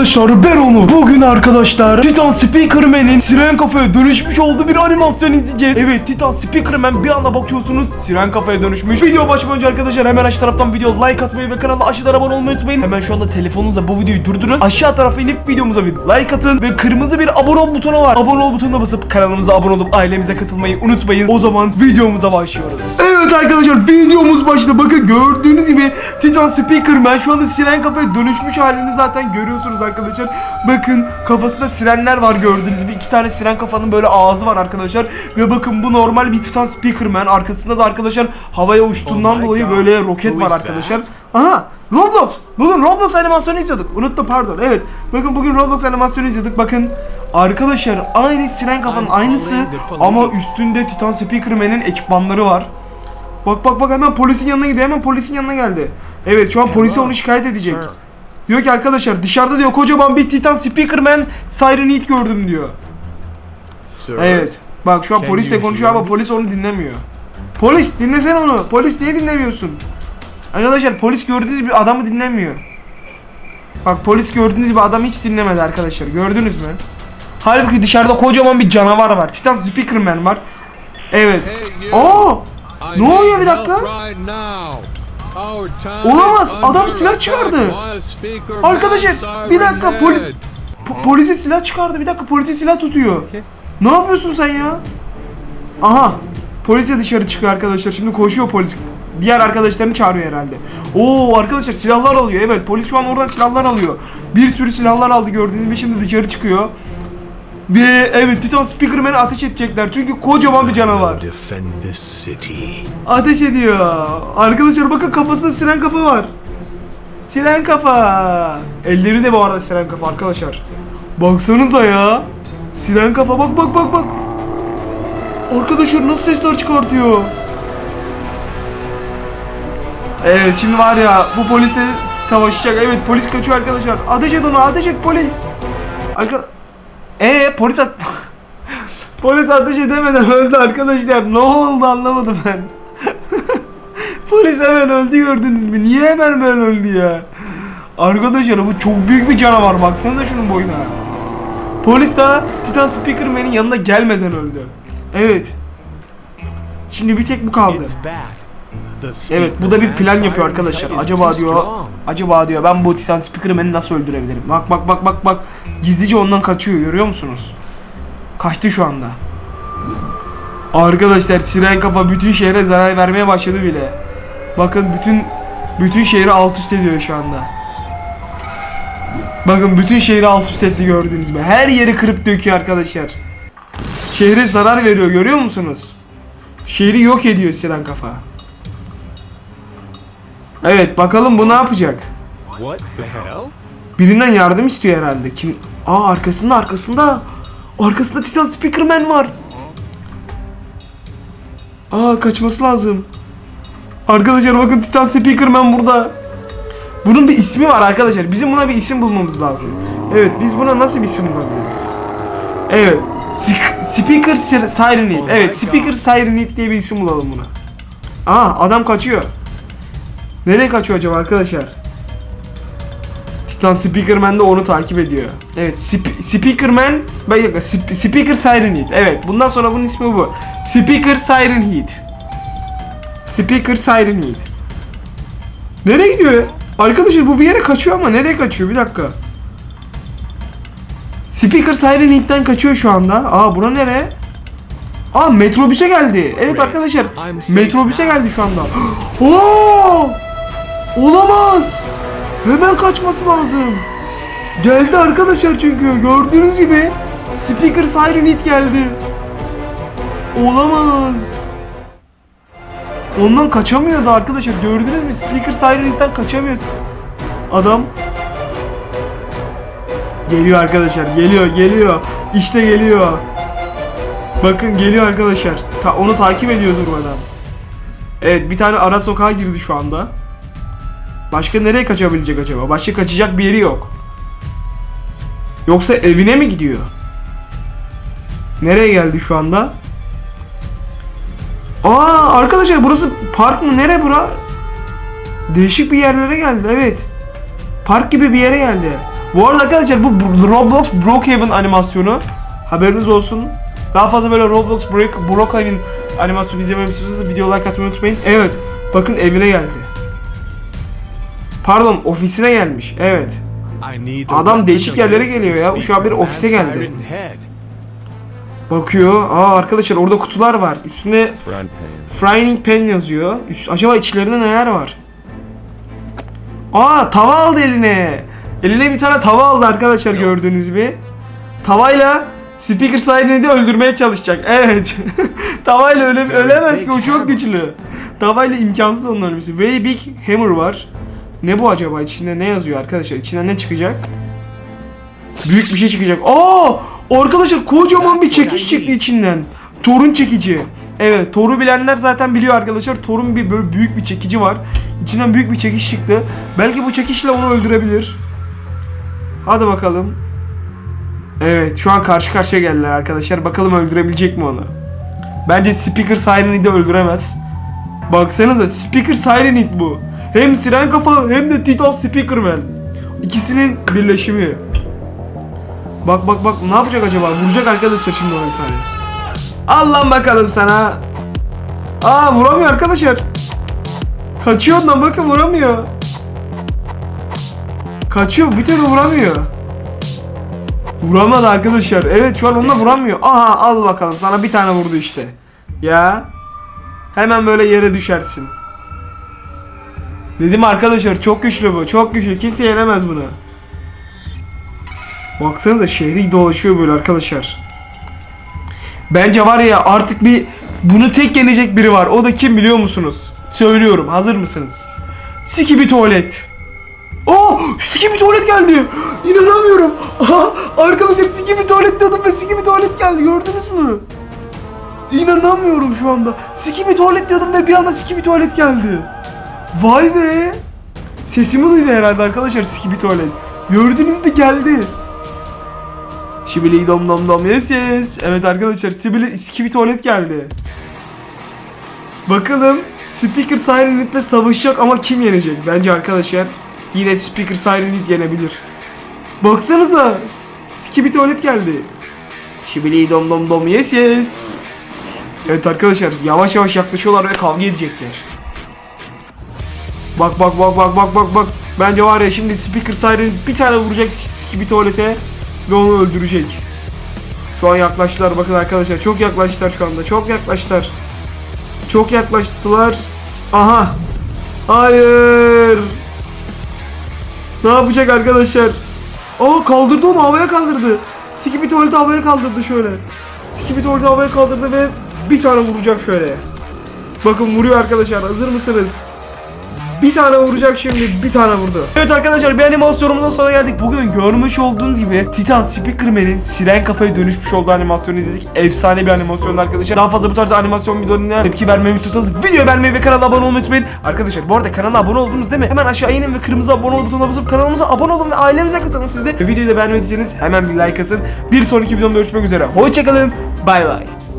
arkadaşlar ben onu. Bugün arkadaşlar Titan Speakerman'in Siren Kafa'ya dönüşmüş olduğu bir animasyon izleyeceğiz. Evet Titan Speakerman bir anda bakıyorsunuz Siren Kafa'ya dönüşmüş. Video başlamadan önce arkadaşlar hemen aşağı taraftan video like atmayı ve kanala aşağıdan abone olmayı unutmayın. Hemen şu anda telefonunuzla bu videoyu durdurun. Aşağı tarafa inip videomuza bir like atın ve kırmızı bir abone ol butonu var. Abone ol butonuna basıp kanalımıza abone olup ailemize katılmayı unutmayın. O zaman videomuza başlıyoruz. Evet arkadaşlar videomuz başladı. Bakın gördüğünüz gibi Titan Speakerman şu anda siren kafaya dönüşmüş halini zaten görüyorsunuz arkadaşlar. Bakın kafasında sirenler var gördüğünüz gibi. iki tane siren kafanın böyle ağzı var arkadaşlar. Ve bakın bu normal bir Titan Speakerman. Arkasında da arkadaşlar havaya uçtuğundan Oh dolayı God. böyle roket Who var arkadaşlar. Aha Roblox. Bugün Roblox animasyonu izliyorduk. Unuttum pardon. Evet. Bakın bugün Roblox animasyonu izliyorduk. Bakın arkadaşlar aynı siren kafanın aynısı ama üstünde Titan Speakerman'in ekipmanları var. Bak bak bak hemen polisin yanına gidiyor. Hemen polisin yanına geldi. Evet şu an polise onu şikayet edecek. Sir. Diyor ki arkadaşlar dışarıda diyor kocaman bir Titan Speakerman Siren Heat gördüm diyor. Sir. Evet. Bak şu an Can polisle you konuşuyor hear ama polis onu dinlemiyor. Polis dinlesene onu. Polis niye dinlemiyorsun? Arkadaşlar polis gördüğünüz gibi adamı dinlemiyor. Bak polis gördüğünüz gibi adamı hiç dinlemedi arkadaşlar. Gördünüz mü? Halbuki dışarıda kocaman bir canavar var. Titan Speakerman var. Evet. Hey, you. I Ne oluyor bir dakika? right Olamaz, adam silah çıkardı. Man bir dakika poli po- polise silah çıkardı. Bir dakika polise silah tutuyor. Ne yapıyorsun sen ya? Aha. Polis de dışarı çıkıyor arkadaşlar. Şimdi koşuyor polis. Diğer arkadaşlarını çağırıyor herhalde. Oo arkadaşlar silahlar alıyor. Evet polis şu an oradan silahlar alıyor. Bir sürü silahlar aldı gördüğünüz gibi şimdi dışarı çıkıyor. Ve evet Titan Speakerman'e ateş edecekler. Çünkü kocaman bir canavar. Ateş ediyor. Arkadaşlar bakın kafasında siren kafa var. Siren kafa. Elleri de bu arada siren kafa arkadaşlar. Baksanıza ya. Siren kafa bak bak bak bak. Arkadaşlar nasıl sesler çıkartıyor. Evet şimdi var ya bu polisle savaşacak. Evet polis kaçıyor arkadaşlar. Ateş et onu ateş et polis. Arka... Ee polis at... polis ateş edemeden öldü arkadaşlar. Ne oldu anlamadım ben. polis hemen öldü gördünüz mü? Niye hemen böyle öldü ya? Arkadaşlar bu çok büyük bir canavar. Baksanıza şunun boyuna. Polis daha Titan Speakerman'in yanına gelmeden öldü. Evet. Şimdi bir tek bu kaldı. Evet bu da bir plan yapıyor arkadaşlar. Acaba diyor, acaba diyor ben bu Titan Speakerman'i nasıl öldürebilirim? Bak bak bak bak bak. Gizlice ondan kaçıyor görüyor musunuz? Kaçtı şu anda. Arkadaşlar siren kafa bütün şehre zarar vermeye başladı bile. Bakın bütün bütün şehri alt üst ediyor şu anda. Bakın bütün şehri alt üst etti gördüğünüz gibi. Her yeri kırıp döküyor arkadaşlar. Şehre zarar veriyor görüyor musunuz? Şehri yok ediyor siren kafa. Evet bakalım bu ne yapacak? What the hell? Birinden yardım istiyor herhalde. Kim? Aa arkasında arkasında. Arkasında Titan Speakerman var. Aa kaçması lazım. Arkadaşlar bakın Titan Speakerman burada. Bunun bir ismi var arkadaşlar. Bizim buna bir isim bulmamız lazım. Evet biz buna nasıl bir isim bulabiliriz? Evet. Speaker Sir- Siren Heat. Evet Speaker Siren Heat diye bir isim bulalım buna. Aa adam kaçıyor. Nereye kaçıyor acaba arkadaşlar? Titan Speakerman de onu takip ediyor. Evet, Sp- Speakerman, bir dakika, Sp- Speaker Siren Heat. Evet, bundan sonra bunun ismi bu. Speaker Siren Heat. Speaker Siren Heat. Nereye gidiyor? Arkadaşlar bu bir yere kaçıyor ama nereye kaçıyor? Bir dakika. Speaker Siren Heat'ten kaçıyor şu anda. Aa bura nere? Aa metrobüse geldi. Evet arkadaşlar. Metrobüse geldi şu anda. Oo! Olamaz. Hemen kaçması lazım. Geldi arkadaşlar çünkü gördüğünüz gibi Speaker Siren Heat geldi. Olamaz. Ondan kaçamıyordu arkadaşlar. Gördünüz mü? Speaker Siren Heat'ten kaçamıyor. Adam. Geliyor arkadaşlar. Geliyor, geliyor. İşte geliyor. Bakın geliyor arkadaşlar. Ta- onu takip ediyor durmadan. Evet bir tane ara sokağa girdi şu anda. Başka nereye kaçabilecek acaba? Başka kaçacak bir yeri yok. Yoksa evine mi gidiyor? Nereye geldi şu anda? Aa arkadaşlar burası park mı? Nere bura? Değişik bir yerlere geldi evet. Park gibi bir yere geldi. Bu arada arkadaşlar bu Roblox Brookhaven animasyonu haberiniz olsun. Daha fazla böyle Roblox Brookhaven animasyonu izlemeyi istiyorsanız video like atmayı unutmayın. Evet. Bakın evine geldi. Pardon ofisine gelmiş. Evet. Adam değişik yerlere geliyor ya. Şu an bir ofise geldi. Bakıyor. Aa arkadaşlar orada kutular var. Üstünde. Frying pan yazıyor. Üst- acaba içlerinde neler var? Aa tava aldı eline. Eline bir tane tava aldı arkadaşlar gördüğünüz gibi. Tavayla Speaker Siren'i de öldürmeye çalışacak. Evet. Tavayla öle ölemez ki o çok güçlü. Tavayla imkansız onun ölmesi. Very Big Hammer var. Ne bu acaba? İçinde ne yazıyor arkadaşlar? İçinden ne çıkacak? Büyük bir şey çıkacak. Aa! Arkadaşlar kocaman bir çekiş çıktı içinden. Torun çekici. Evet, Tor'u bilenler zaten biliyor arkadaşlar. Tor'un bir böyle büyük bir çekici var. İçinden büyük bir çekiş çıktı. Belki bu çekişle onu öldürebilir. Hadi bakalım. Evet, şu an karşı karşıya geldiler arkadaşlar. Bakalım öldürebilecek mi onu? Bence Speaker Siren'i de öldüremez. Baksanıza Speaker Sirenit bu. Hem siren kafa hem de Titan Speakerman. İkisinin birleşimi. Bak bak bak ne yapacak acaba? Vuracak arkadaşlar şimdi ona bir tane. Al lan bakalım sana. Aa vuramıyor arkadaşlar. Kaçıyor ondan bakın vuramıyor. Kaçıyor bir türlü vuramıyor. Vuramadı arkadaşlar. Evet şu an onunla vuramıyor. Aha al bakalım sana bir tane vurdu işte. Ya. Hemen böyle yere düşersin. Dedim arkadaşlar çok güçlü bu. Çok güçlü. Kimse yenemez bunu. Baksanıza şehri dolaşıyor böyle arkadaşlar. Bence var ya artık bir bunu tek yenecek biri var. O da kim biliyor musunuz? Söylüyorum. Hazır mısınız? Sikibi tuvalet. Oh! Sikibi tuvalet geldi. İnanamıyorum. Aha, arkadaşlar Sikibi tuvalet diyordum ve Sikibi tuvalet geldi. Gördünüz mü? İnanamıyorum şu anda. Sikibi tuvalet diyordum ve bir anda Sikibi tuvalet geldi. Vay be. Sesimi duydu herhalde arkadaşlar Sikibi tuvalet. Gördünüz mü geldi. Şibili dom dom dom yes yes. Evet arkadaşlar Sibili Skibi tuvalet geldi. Bakalım Speaker Sirenit'le savaşacak ama kim yenecek? Bence arkadaşlar yine Speaker Sirenit yenebilir. Baksanıza Skibi tuvalet geldi. Şibili dom dom dom yes yes. Evet arkadaşlar yavaş yavaş yaklaşıyorlar ve kavga edecekler. Bak bak bak bak bak bak bak. Bence var ya şimdi Speaker Siren bir tane vuracak Skibi tuvalete ve onu öldürecek. Şu an yaklaştılar bakın arkadaşlar çok yaklaştılar şu anda çok yaklaştılar. Çok yaklaştılar. Aha. Hayır. Ne yapacak arkadaşlar? Aa kaldırdı onu havaya kaldırdı. Skibi tuvaleti havaya kaldırdı şöyle. Skibi tuvaleti havaya kaldırdı ve bir tane vuracak şöyle. Bakın vuruyor arkadaşlar hazır mısınız? Bir tane vuracak şimdi bir tane vurdu. Evet arkadaşlar bir animasyonumuzun sonuna geldik. Bugün görmüş olduğunuz gibi Titan Speakerman'in siren kafaya dönüşmüş olduğu animasyonu izledik. Efsane bir animasyondu arkadaşlar. Daha fazla bu tarz animasyon videolarına tepki vermemi istiyorsanız video beğenmeyi ve kanala abone olmayı unutmayın. Arkadaşlar bu arada kanala abone oldunuz değil mi? Hemen aşağı inin ve kırmızı abone ol butonuna basıp kanalımıza abone olun ve ailemize katılın siz de. Videoyu da beğenmediyseniz hemen bir like atın. Bir sonraki videomda görüşmek üzere. Hoşçakalın. Bay bay.